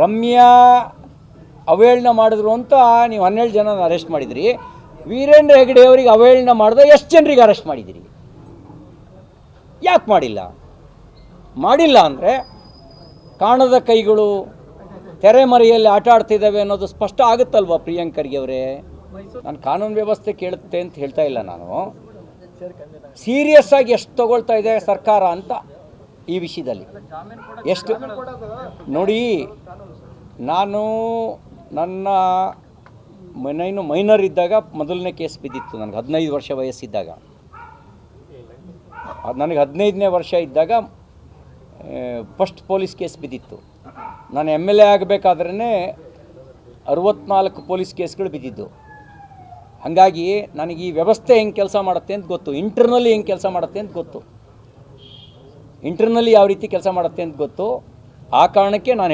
ರಮ್ಯಾ ಅವಹೇಳನ ಮಾಡಿದ್ರು ಅಂತ ನೀವು ಹನ್ನೆರಡು ಜನನ ಅರೆಸ್ಟ್ ಮಾಡಿದಿರಿ. ವೀರೇಂದ್ರ ಹೆಗಡೆ ಅವರಿಗೆ ಅವಹೇಳನ ಮಾಡಿದ ಎಷ್ಟು ಜನರಿಗೆ ಅರೆಸ್ಟ್ ಮಾಡಿದಿರಿ? ಯಾಕೆ ಮಾಡಿಲ್ಲ? ಮಾಡಿಲ್ಲ ಅಂದರೆ ಕಾಣದ ಕೈಗಳು ತೆರೆಮರೆಯಲ್ಲಿ ಆಟ ಆಡ್ತಿದ್ದಾವೆ ಅನ್ನೋದು ಸ್ಪಷ್ಟ ಆಗುತ್ತಲ್ವಾ ಪ್ರಿಯಾಂಕ್ ಖರ್ಗೆ ಅವರೇ? ನಾನು ಕಾನೂನು ವ್ಯವಸ್ಥೆ ಕೇಳುತ್ತೆ ಅಂತ ಹೇಳ್ತಾ ಇಲ್ಲ ನಾನು. ಸೀರಿಯಸ್ ಆಗಿ ಎಷ್ಟು ತಗೊಳ್ತಾ ಇದೆ ಸರ್ಕಾರ ಅಂತ ಈ ವಿಷಯದಲ್ಲಿ. ಎಷ್ಟು? ನೋಡಿ ನಾನು ನನ್ನ ಮನೇನು ಮೈನರ್ ಇದ್ದಾಗ ಮೊದಲನೇ ಕೇಸ್ ಬಿದ್ದಿತ್ತು. ನನಗೆ ಹದಿನೈದು ವರ್ಷ ವಯಸ್ಸಿದ್ದಾಗ. ನನಗೆ ಹದಿನೈದನೇ ವರ್ಷ ಇದ್ದಾಗ ಫಸ್ಟ್ ಪೊಲೀಸ್ ಕೇಸ್ ಬಿದ್ದಿತ್ತು. ನಾನು ಎಂ ಎಲ್ ಎ ಆಗಬೇಕಾದ್ರೇ ಅರವತ್ನಾಲ್ಕು ಪೊಲೀಸ್ ಕೇಸ್ಗಳು ಬಿದ್ದಿದ್ದು. ಹಾಗಾಗಿ ನನಗೆ ಈ ವ್ಯವಸ್ಥೆ ಹೆಂಗೆ ಕೆಲಸ ಮಾಡುತ್ತೆ ಅಂತ ಗೊತ್ತು. ಇಂಟರ್ನಲಿ ಹೆಂಗೆ ಕೆಲಸ ಮಾಡುತ್ತೆ ಅಂತ ಗೊತ್ತು. ಇಂಟರ್ನಲಿ ಯಾವ ರೀತಿ ಕೆಲಸ ಮಾಡುತ್ತೆ ಅಂತ ಗೊತ್ತು. ಆ ಕಾರಣಕ್ಕೆ ನಾನು